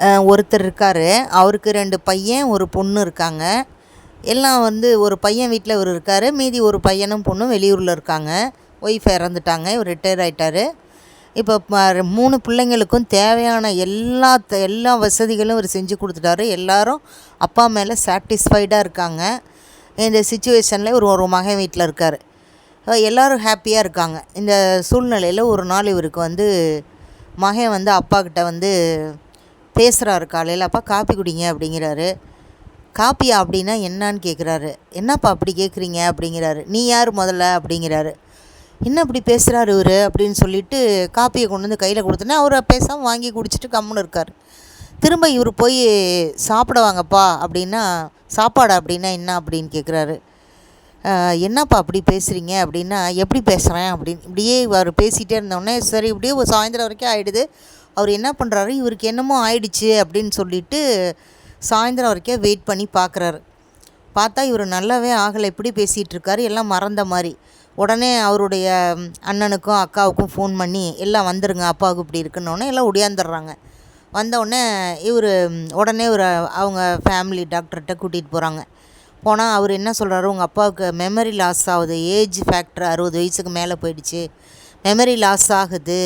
ஒருத்தர் இருக்கார். அவருக்கு ரெண்டு பையன் ஒரு பொண்ணு இருக்காங்க. எல்லாம் வந்து ஒரு பையன் வீட்டில் இவர் இருக்கார். மீதி ஒரு பையனும் பொண்ணும் வெளியூரில் இருக்காங்க. ஒய்ஃப் இறந்துட்டாங்க. இவர் ரிட்டையர் ஆகிட்டாரு இப்போ மூணு பிள்ளைங்களுக்கும் தேவையான எல்லா எல்லா வசதிகளும் இவர் செஞ்சு கொடுத்துட்டாரு. எல்லாரும் அப்பா மேலே சாட்டிஸ்ஃபைடாக இருக்காங்க. இந்த சுச்சுவேஷனில் இவர் ஒரு மகன் வீட்டில் இருக்கார். எல்லோரும் ஹாப்பியாக இருக்காங்க. இந்த சூழ்நிலையில் ஒரு நாள் இவருக்கு வந்து மகன் வந்து அப்பா கிட்ட வந்து பேசுகிறாரு காலையில் அப்பா காப்பி குடிங்க அப்படிங்கிறாரு. காப்பியா அப்படின்னா என்னன்னு கேட்குறாரு என்னப்பா அப்படி கேட்குறீங்க அப்படிங்கிறாரு. நீ யார் முதல்ல? அப்படிங்கிறாரு. என்ன இப்படி பேசுகிறாரு இவர்? அப்படின்னு சொல்லிட்டு காப்பியை கொண்டு வந்து கையில் கொடுத்தோன்னே அவர் பேசாமல் வாங்கி குடிச்சிட்டு கம்முன்னு இருக்கார். திரும்ப இவர் போய் சாப்பிட வாங்கப்பா அப்படின்னா சாப்பாடு அப்படின்னா என்ன? அப்படின்னு கேட்குறாரு என்னப்பா அப்படி பேசுகிறீங்க அப்படின்னா எப்படி பேசுகிறேன் அப்படின்னு இப்படியே அவர் பேசிகிட்டே இருந்தோடனே சரி இப்படியே ஒரு சாயந்தரம் வரைக்கும் ஆகிடுது அவர் என்ன பண்ணுறாரு இவருக்கு என்னமோ ஆயிடுச்சு அப்படின்னு சொல்லிட்டு சாயந்தரம் வரைக்கும் வெயிட் பண்ணி பார்க்குறாரு பார்த்தா இவர் நல்லாவே ஆகலை. இப்படி பேசிகிட்ருக்காரு எல்லாம் மறந்த மாதிரி. உடனே அவருடைய அண்ணனுக்கும் அக்காவுக்கும் ஃபோன் பண்ணி எல்லாம் வந்துருங்க. அப்பாவுக்கு இப்படி இருக்குன்னொடனே எல்லாம் ஒடியாந்துடுறாங்க. வந்தவுடனே இவர் உடனே ஒரு அவங்க ஃபேமிலி டாக்டர்கிட்ட கூட்டிகிட்டு போகிறாங்க போனால் அவர் என்ன சொல்கிறாரு உங்கள் அப்பாவுக்கு மெமரி லாஸ் ஆகுது. ஏஜ் ஃபேக்டர் அறுபது வயசுக்கு மேலே போயிடுச்சு. மெமரி லாஸ் ஆகுது.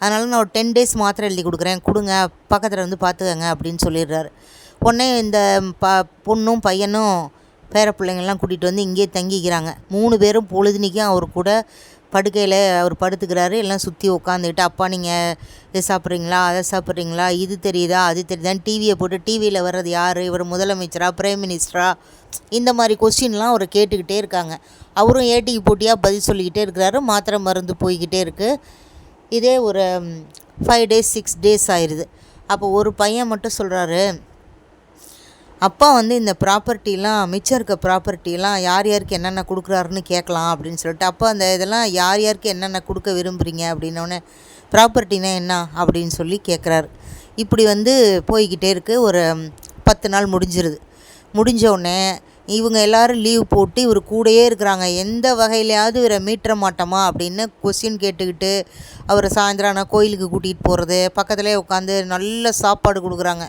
அதனால் நான் ஒரு டென் டேஸ் மாத்திரை எழுதி கொடுக்குறேன். கொடுங்க பக்கத்தில் வந்து பார்த்துக்கங்க அப்படின்னு சொல்லிடுறாரு. உடனே இந்த ப பொண்ணும் பையனும் பேர பிள்ளைங்கள்லாம் கூட்டிகிட்டு வந்து இங்கேயே தங்கிக்கிறாங்க. மூணு பேரும் பொழுதுனிக்கும் அவர் கூட படுக்கையில் அவர் படுத்துக்கிறாரு. எல்லாம் சுற்றி உட்காந்துக்கிட்டு அப்பா நீங்கள் இதை சாப்பிட்றீங்களா? அதை சாப்பிட்றீங்களா? இது தெரியுதா? அது தெரியுதான்னு டிவியை போட்டு டிவியில் வர்றது யார்? இவர் முதலமைச்சரா? பிரைம் மினிஸ்டரா இந்த மாதிரி கொஸ்டின்லாம் அவர் கேட்டுக்கிட்டே இருக்காங்க. அவரும் ஏட்டிக்கு போட்டியாக பதில் சொல்லிக்கிட்டே இருக்கிறாரு. மாத்திரை மருந்து போய்கிட்டே இருக்குது இதே ஒரு ஃபைவ் டேஸ் சிக்ஸ் டேஸ் ஆயிடுது அப்போ ஒரு பையன் மட்டும் சொல்கிறாரு அப்பா வந்து இந்த ப்ராப்பர்ட்டிலாம் மிச்சம் இருக்க ப்ராப்பர்ட்டிலாம் யார் யாருக்கு என்னென்ன கொடுக்குறாருன்னு கேட்கலாம் அப்படின்னு சொல்லிட்டு அப்போ அந்த இதெல்லாம் யார் யாருக்கு என்னென்ன கொடுக்க விரும்புகிறீங்க அப்படின்னோடனே ப்ராப்பர்ட்டினா என்ன? அப்படின்னு சொல்லி கேட்குறாரு. இப்படி வந்து போய்கிட்டே இருக்குது ஒரு பத்து நாள் முடிஞ்சிருது. முடிஞ்ச உடனே இவங்க எல்லாரும் லீவ் போட்டு இவர் கூடயே இருக்கிறாங்க. எந்த வகையிலையாவது இவரை மீட்டர மாட்டோமா அப்படின்னு கொஸ்டின் கேட்டுக்கிட்டு அவரை சாயந்தரம் ஆனால் கோயிலுக்கு கூட்டிகிட்டு போகிறது பக்கத்துலேயே உட்காந்து நல்ல சாப்பாடு கொடுக்குறாங்க.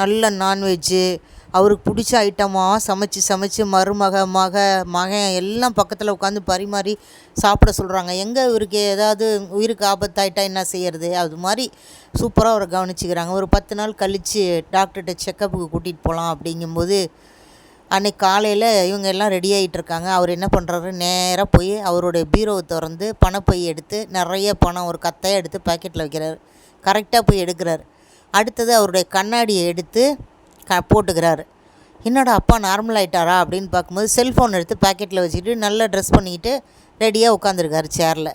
நல்ல நான்வெஜ்ஜு அவருக்கு பிடிச்ச ஐட்டமாக சமைச்சு சமைச்சு மருமக மக மகன் எல்லாம் பக்கத்தில் உட்காந்து பரிமாறி சாப்பிட சொல்கிறாங்க எங்கே இவருக்கு ஏதாவது உயிருக்கு ஆபத்தாயிட்டா என்ன செய்யறது? அது மாதிரி சூப்பராக அவரை கவனிச்சுக்கிறாங்க. ஒரு பத்து நாள் கழித்து டாக்டர்கிட்ட செக்கப்புக்கு கூட்டிகிட்டு போகலாம் அப்படிங்கும்போது அன்றைக்கி காலையில் இவங்க எல்லாம் ரெடி ஆகிட்டுருக்காங்க அவர் என்ன பண்ணுறாரு நேராக போய் அவருடைய பீரோவை திறந்து பணப்பை எடுத்து நிறைய பணம் ஒரு கத்தையாக எடுத்து பாக்கெட்டில் வைக்கிறார். கரெக்டாக போய் எடுக்கிறாரு. அடுத்தது அவருடைய கண்ணாடியை எடுத்து க போட்டுக்கிறாரு. என்னடா அப்பா நார்மல் ஆகிட்டாரா அப்படின்னு பார்க்கும்போது செல்ஃபோன் எடுத்து பாக்கெட்டில் வச்சுக்கிட்டு நல்லா ட்ரெஸ் பண்ணிக்கிட்டு ரெடியாக உட்காந்துருக்காரு சேரில்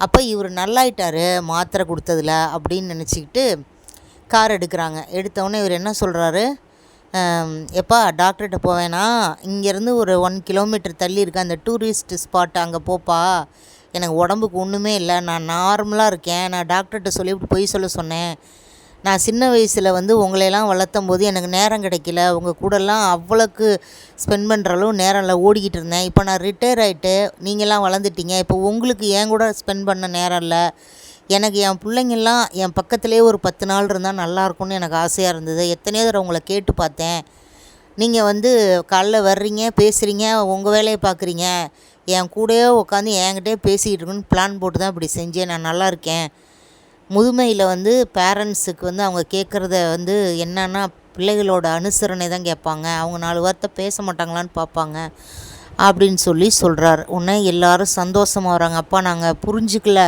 அப்போ இவர் நல்லாயிட்டாரு மாத்திரை கொடுத்ததுல அப்படின்னு நினச்சிக்கிட்டு கார் எடுக்கிறாங்க. எடுத்தவொடனே இவர் என்ன சொல்கிறாரு எப்பா டாக்டர்கிட்ட போவேனா? இங்கேருந்து ஒரு ஒன் கிலோமீட்டர் தள்ளி இருக்க அந்த டூரிஸ்ட் ஸ்பாட் அங்கே போப்பா. எனக்கு உடம்புக்கு ஒன்றுமே இல்லை. நான் நார்மலாக இருக்கேன். நான் டாக்டர்கிட்ட சொல்லிவிட்டு பொய் சொல்ல சொன்னேன். நான் சின்ன வயசில் வந்து உங்களையெல்லாம் வளர்த்தும் போது எனக்கு நேரம் கிடைக்கல. உங்கள் கூடலாம் அவ்வளோக்கு ஸ்பெண்ட் பண்ணுற அளவு நேரம் இல்லை. ஓடிக்கிட்டு இருந்தேன். இப்போ நான் ரிட்டையர் ஆகிட்டு நீங்களாம் வளர்ந்துட்டீங்க. இப்போ உங்களுக்கு ஏன் கூட ஸ்பெண்ட் பண்ண நேரம் இல்லை? எனக்கு என் பிள்ளைங்கெல்லாம் என் பக்கத்துலேயே ஒரு பத்து நாள் இருந்தால் நல்லாயிருக்கும்னு எனக்கு ஆசையாக இருந்தது. எத்தனையோ தடவை உங்களை கேட்டு பார்த்தேன். நீங்கள் வந்து காலைல வர்றீங்க பேசுகிறீங்க உங்கள் வேலையை பார்க்குறீங்க என் கூடயே உட்காந்து என்கிட்டே பேசிக்கிட்டு இருக்குன்னு பிளான் போட்டு தான் இப்படி செஞ்சேன். நான் நல்லா இருக்கேன். முதுமையில் வந்து பேரண்ட்ஸுக்கு வந்து அவங்க கேட்குறத வந்து என்னன்னா பிள்ளைகளோட அனுசரணை தான் கேட்பாங்க. அவங்க நாலு வார்த்தை பேச மாட்டாங்களான்னு பார்ப்பாங்க. அப்படின்னு சொல்லி சொல்கிறார் உடனே எல்லாரும் சந்தோஷமாக வராங்க. அப்பா நாங்கள் புரிஞ்சுக்கல.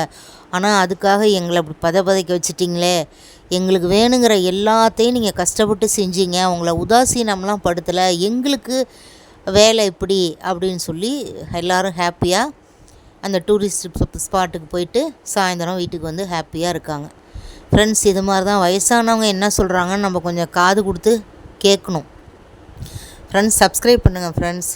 ஆனால் அதுக்காக எங்களை அப்படி பத பதைக்க வச்சிட்டிங்களே. எங்களுக்கு வேணுங்கிற எல்லாத்தையும் நீங்கள் கஷ்டப்பட்டு செஞ்சீங்க. உங்களை உதாசீனம்லாம் படுத்தலை. எங்களுக்கு வேலை இப்படி அப்படின்னு சொல்லி எல்லோரும் ஹாப்பியாக அந்த டூரிஸ்ட் ஸ்பாட்டுக்கு போயிட்டு சாயந்தரம் வீட்டுக்கு வந்து ஹாப்பியாக இருக்காங்க. ஃப்ரெண்ட்ஸ் இது மாதிரி தான் வயசானவங்க என்ன சொல்கிறாங்கன்னு நம்ம கொஞ்சம் காது கொடுத்து கேட்கணும். ஃப்ரெண்ட்ஸ் சப்ஸ்கிரைப் பண்ணுங்கள் ஃப்ரெண்ட்ஸ்